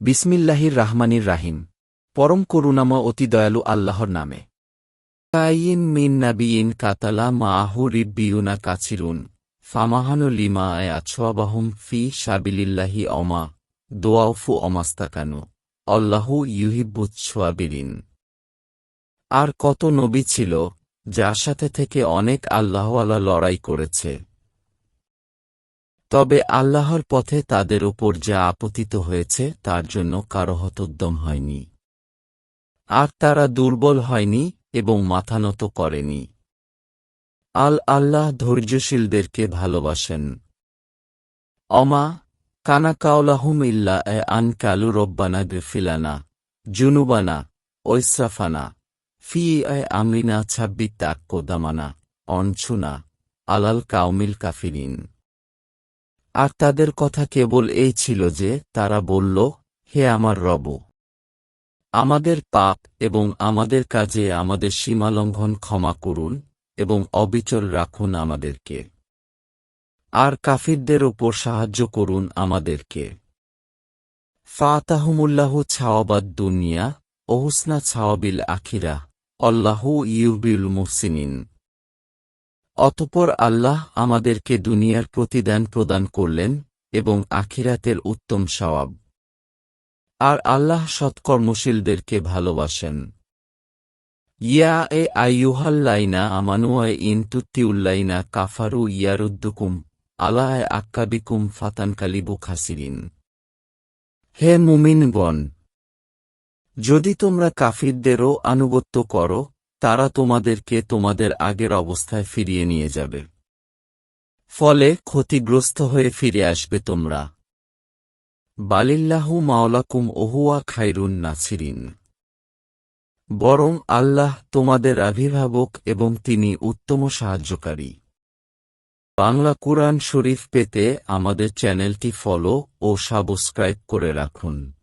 বিসমিল্লাহির রাহমানির রাহিম। পরম করুণাময় অতি দয়ালু আল্লাহর নামে। কাইন মিন নাবিয়িন কাতালা মাআহু রিব্বিয়ুনা কাছিরুন ফামাহানু লিমা আছোয়াবাহুম ফি সাবিলিল্লাহি অমা। দোয়াউফু অমাস্তাকানু। অল্লাহু ইউহিব্বুত ছোয়াবিরিন আর কত নবী ছিল, যার সাথে থেকে অনেক আল্লাহওয়ালা লড়াই করেছে। তবে আল্লাহর পথে তাদের উপর যা আপতিত হয়েছে, তার জন্য কারও হতোদ্যম হয়নি। আর তারা দুর্বল হয়নি এবং মাথানত করেনি। আল আল্লাহ ধৈর্যশীলদেরকে ভালোবাসেন। অমা, কানা কাওলাহুম ইল্লা এ আন কালু রব্বানা গফিলানা, জুনুবানা ঐসরাফানা ফি এ আমরিনা ছাব্বিত তাক্কোদামানা অনছুনা, আলাল কাউমিল কাফিরিন। আর তাদের কথা কেবল এই ছিল যে, তারা বলল, হে আমার রব, আমাদের পাপ এবং আমাদের কাজে আমাদের সীমালঙ্ঘন ক্ষমা করুন এবং অবিচল রাখুন আমাদেরকে। আর কাফিরদের ওপর সাহায্য করুন আমাদেরকে। ফাতাহমুল্লাহ ছাওয়াবাদ দুনিয়া ওহুসনা ছাওয়াবিল আখিরা অল্লাহু ইউবিল মুহসিনিন। অতপর আল্লাহ আমাদেরকে দুনিয়ার প্রতিদান প্রদান করলেন এবং আখিরাতের উত্তম সওয়াব আর আল্লাহ সৎকর্মশীলদেরকে ভালোবাসেন। ইয়া এ আইয়ুহাল্লাইনা আমানুয়ায় ইনতুত্তিউল্লাইনা কাফারু ইয়ারুদ্দুকুম আলায় আক্কাবিকুম ফাতানকালিবু খাসিরিন। হে মুমিনগণ, যদি তোমরা কাফিরদেরও আনুগত্য করো তারা তোমাদেরকে তোমাদের আগের অবস্থায় ফিরিয়ে নিয়ে যাবে। ফলে ক্ষতিগ্রস্ত হয়ে ফিরে আসবে তোমরা। বালিল্লাহু মাওলাকুম ওহুয়া খাইরুন নাছিরিন বরং আল্লাহ তোমাদের অভিভাবক এবং তিনি উত্তম সাহায্যকারী। বাংলা কুরআন শরীফ পেতে আমাদের চ্যানেলটি ফলো ও সাবস্ক্রাইব করে রাখুন।